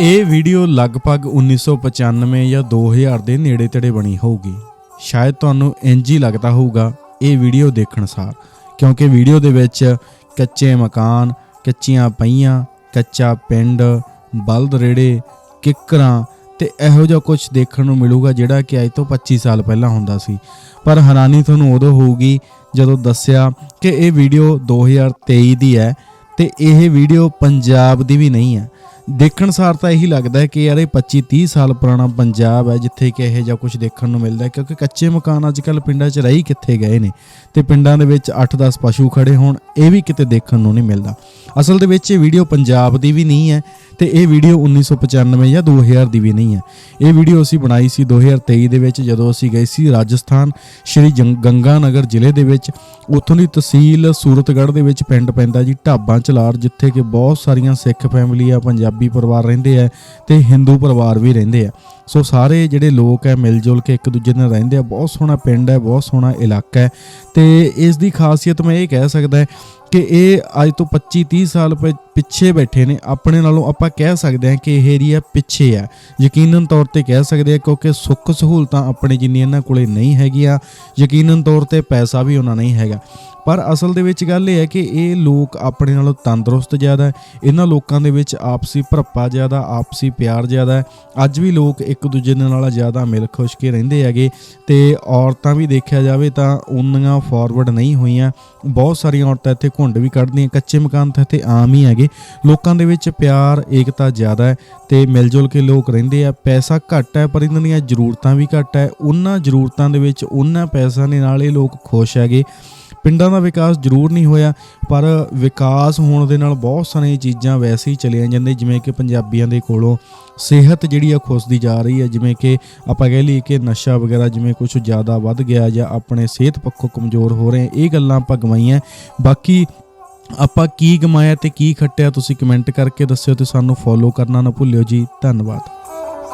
ਇਹ ਵੀਡੀਓ ਲਗਭਗ 1995 ਜਾਂ 2000 ਦੇ ਨੇੜੇ ਤੇੜੇ ਬਣੀ ਹੋਊਗੀ। ਸ਼ਾਇਦ ਤੁਹਾਨੂੰ ਇੰਜ ਹੀ ਲੱਗਦਾ ਹੋਊਗਾ, ਇਹ ਵੀਡੀਓ ਦੇਖਣ ਸਾਰ। ਕਿਉਂਕਿ ਵੀਡੀਓ ਦੇ ਵਿੱਚ ਕੱਚੇ ਮਕਾਨ, ਕੱਚੀਆਂ ਪਈਆਂ ਕੱਚਾ ਪਿੰਡ, ਬਲਦ ਰੇੜੇ, ਕਿੱਕਰਾਂ ਤੇ ਇਹੋ ਜਿਹਾ ਕੁਝ ਦੇਖਣ ਨੂੰ ਮਿਲੂਗਾ ਜਿਹੜਾ ਕਿ ਅੱਜ ਤੋਂ 25 ਸਾਲ ਪਹਿਲਾਂ ਹੁੰਦਾ ਸੀ। ਪਰ ਹੈਰਾਨੀ ਤੁਹਾਨੂੰ ਉਦੋਂ ਹੋਊਗੀ ਜਦੋਂ ਦੱਸਿਆ ਕਿ ਇਹ ਵੀਡੀਓ 2023 ਦੀ ਹੈ ਤੇ ਇਹ ਵੀਡੀਓ ਪੰਜਾਬ ਦੀ ਵੀ ਨਹੀਂ ਹੈ। ਦੇਖਣ ਸਾਰ ਤਾਂ ਇਹੀ ਲੱਗਦਾ ਹੈ ਕਿ ਯਾਰ ਇਹ 25 30 ਸਾਲ ਪੁਰਾਣਾ ਪੰਜਾਬ ਹੈ, ਜਿੱਥੇ ਕਿ ਇਹੋ ਜਿਹਾ ਕੁਝ ਦੇਖਣ ਨੂੰ ਮਿਲਦਾ ਕਿਉਂਕਿ ਕੱਚੇ ਮਕਾਨ ਅੱਜ ਕੱਲ ਪਿੰਡਾਂ 'ਚ ਰਹੀ ਕਿੱਥੇ ਗਏ ਨੇ ਤੇ ਪਿੰਡਾਂ ਦੇ ਵਿੱਚ 8-10 ਪਸ਼ੂ ਖੜੇ ਹੋਣ, ਇਹ ਵੀ ਕਿਤੇ ਦੇਖਣ ਨੂੰ ਨਹੀਂ ਮਿਲਦਾ। ਅਸਲ ਦੇ ਵਿੱਚ ਇਹ ਵੀਡੀਓ ਪੰਜਾਬ ਦੀ ਵੀ ਨਹੀਂ ਹੈ ਤੇ ਇਹ ਵੀਡੀਓ 1995 ਜਾਂ 2000 ਦੀ ਵੀ ਨਹੀਂ ਹੈ। ਇਹ ਵੀਡੀਓ ਅਸੀਂ ਬਣਾਈ ਸੀ 2023 ਦੇ ਵਿੱਚ, ਜਦੋਂ ਅਸੀਂ ਗਏ ਸੀ ਰਾਜਸਥਾਨ, ਸ਼੍ਰੀ ਜੰਗ- ਗੰਗਾ ਨਗਰ ਜ਼ਿਲ੍ਹੇ ਦੇ ਵਿੱਚ। ਉੱਥੋਂ ਦੀ ਤਹਿਸੀਲ ਸੂਰਤਗੜ੍ਹ ਦੇ ਵਿੱਚ ਪਿੰਡ ਪੈਂਦਾ ਜੀ, ਢਾਬਾਂ ਚਲਾਰ, ਜਿੱਥੇ ਕਿ ਬਹੁਤ ਸਾਰੀਆਂ ਸਿੱਖ ਫੈਮਿਲੀ ਆ, ਪੰਜਾਬੀ ਪਰਿਵਾਰ ਰਹਿੰਦੇ ਆ ਤੇ ਹਿੰਦੂ ਪਰਿਵਾਰ ਵੀ ਰਹਿੰਦੇ ਆ। ਸੋ ਸਾਰੇ ਜਿਹੜੇ ਲੋਕ ਹੈ ਮਿਲ ਜੁਲ ਕੇ ਇੱਕ ਦੂਜੇ ਨਾਲ ਰਹਿੰਦੇ ਆ। ਬਹੁਤ ਸੋਹਣਾ ਪਿੰਡ ਹੈ, ਬਹੁਤ ਸੋਹਣਾ ਇਲਾਕਾ ਹੈ। ਤੇ ਇਸ ਦੀ ਖਾਸੀਅਤ ਮੈਂ ਇਹ ਕਹਿ ਸਕਦਾ ਕਿ ਇਹ ਅੱਜ ਤੋਂ 25 30 ਸਾਲ ਪਿੱਛੇ ਬੈਠੇ ਨੇ। ਆਪਣੇ ਨਾਲੋਂ ਆਪਾਂ ਕਹਿ ਸਕਦੇ ਹਾਂ ਕਿ ਇਹ ਏਰੀਆ ਪਿੱਛੇ ਹੈ ਯਕੀਨਨ ਤੌਰ ਤੇ ਕਹਿ ਸਕਦੇ ਹਾਂ ਕਿਉਂਕਿ ਸੁੱਖ ਸਹੂਲਤਾਂ ਆਪਣੇ ਜਿੰਨੀਆਂ ਇਹਨਾਂ ਕੋਲੇ ਨਹੀਂ ਹੈਗੀਆਂ। ਯਕੀਨਨ ਤੌਰ ਤੇ ਪੈਸਾ ਵੀ ਉਹਨਾਂ ਨਹੀਂ ਹੈਗਾ। ਪਰ ਅਸਲ ਦੇ ਵਿੱਚ ਗੱਲ ਇਹ ਹੈ ਕਿ ਇਹ ਲੋਕ ਆਪਣੇ ਨਾਲੋਂ ਤੰਦਰੁਸਤ ਜ਼ਿਆਦਾ ਹੈ। ਇਹਨਾਂ ਲੋਕਾਂ ਦੇ ਵਿੱਚ ਆਪਸੀ ਭਰਪਾ ਜ਼ਿਆਦਾ, ਆਪਸੀ ਪਿਆਰ ਜ਼ਿਆਦਾ ਹੈ। ਅੱਜ ਵੀ ਲੋਕ ਇੱਕ ਦੂਜੇ ਦੇ ਨਾਲ ਜ਼ਿਆਦਾ ਮਿਲ ਖੁਸ਼ ਕੇ ਰਹਿੰਦੇ ਹੈਗੇ। ਤੇ ਔਰਤਾਂ ਵੀ ਦੇਖਿਆ ਜਾਵੇ ਤਾਂ ਉਨੀਆਂ ਫਾਰਵਰਡ ਨਹੀਂ ਹੋਈਆਂ। ਬਹੁਤ ਸਾਰੀਆਂ ਔਰਤਾਂ ਇੱਥੇ ਘੁੰਡ ਵੀ ਕੱਢਦੀਆਂ, ਕੱਚੇ ਮਕਾਨ ਤਾਂ ਇੱਥੇ ਆਮ ਹੀ ਹੈਗੇ। ਲੋਕਾਂ ਦੇ ਵਿੱਚ ਪਿਆਰ, ਏਕਤਾ ਜ਼ਿਆਦਾ ਹੈ ਤੇ ਮਿਲ ਜੁਲ ਕੇ ਲੋਕ ਰਹਿੰਦੇ ਆ। ਪੈਸਾ ਘੱਟ ਹੈ, ਪਰ ਇਹਨਾਂ ਦੀਆਂ ਜ਼ਰੂਰਤਾਂ ਵੀ ਘੱਟ ਹੈ। ਉਹਨਾਂ ਜ਼ਰੂਰਤਾਂ ਦੇ ਵਿੱਚ ਉਹਨਾਂ ਪੈਸਾ ਦੇ ਨਾਲ ਇਹ ਲੋਕ ਖੁਸ਼ ਹੈਗੇ। ਪਿੰਡਾਂ ਦਾ ਵਿਕਾਸ ਜ਼ਰੂਰ ਨਹੀਂ ਹੋਇਆ, ਪਰ ਵਿਕਾਸ ਹੋਣ ਦੇ ਨਾਲ ਬਹੁਤ ਸਾਰੀਆਂ ਚੀਜ਼ਾਂ ਵੈਸੇ ਹੀ ਚਲੀਆਂ ਜਾਂਦੀਆਂ, ਜਿਵੇਂ ਕਿ ਪੰਜਾਬੀਆਂ ਦੇ ਕੋਲੋਂ ਸਿਹਤ ਜਿਹੜੀ ਆ ਖੁੱਸਦੀ ਜਾ ਰਹੀ ਹੈ, ਜਿਵੇਂ ਕਿ ਆਪਾਂ ਕਹਿ ਲਈਏ ਕਿ ਨਸ਼ਾ ਵਗੈਰਾ ਜਿਵੇਂ ਕੁਝ ਜ਼ਿਆਦਾ ਵੱਧ ਗਿਆ ਜਾਂ ਆਪਣੇ ਸਿਹਤ ਪੱਖੋਂ ਕਮਜ਼ੋਰ ਹੋ ਰਹੇ ਇਹ ਗੱਲਾਂ ਆਪਾਂ ਗਵਾਈਆਂ। ਬਾਕੀ ਆਪਾਂ ਕੀ ਗਮਾਇਆ ਤੇ ਕੀ ਖੱਟਿਆ ਤੁਸੀਂ ਕਮੈਂਟ ਕਰਕੇ ਦੱਸਿਓ ਤੇ ਸਾਨੂੰ ਫੋਲੋ ਕਰਨਾ ਨਾ ਭੁੱਲਿਓ ਜੀ। ਧੰਨਵਾਦ।